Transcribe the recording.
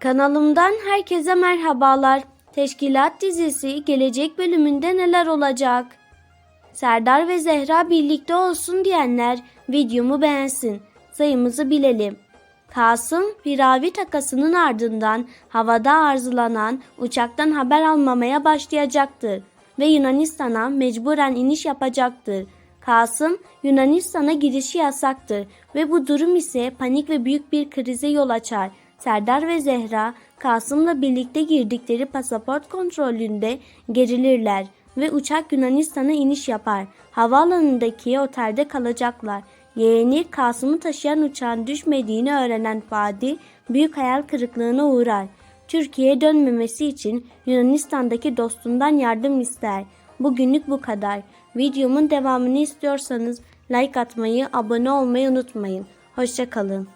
Kanalımdan herkese merhabalar. Teşkilat dizisi gelecek bölümünde neler olacak? Serdar ve Zehra birlikte olsun diyenler videomu beğensin. Sayımızı bilelim. Kasım Piravi takasının ardından havada arzulanan uçaktan haber almamaya başlayacaktır ve Yunanistan'a mecburen iniş yapacaktır. Kasım Yunanistan'a girişi yasaktır ve bu durum ise panik ve büyük bir krize yol açar. Serdar ve Zehra Kasım'la birlikte girdikleri pasaport kontrolünde gerilirler ve uçak Yunanistan'a iniş yapar. Havaalanındaki otelde kalacaklar. Yeğeni Kasım'ı taşıyan uçağın düşmediğini öğrenen Fadi büyük hayal kırıklığına uğrar. Türkiye'ye dönmemesi için Yunanistan'daki dostundan yardım ister. Bugünlük bu kadar. Videomun devamını istiyorsanız like atmayı, abone olmayı unutmayın. Hoşçakalın.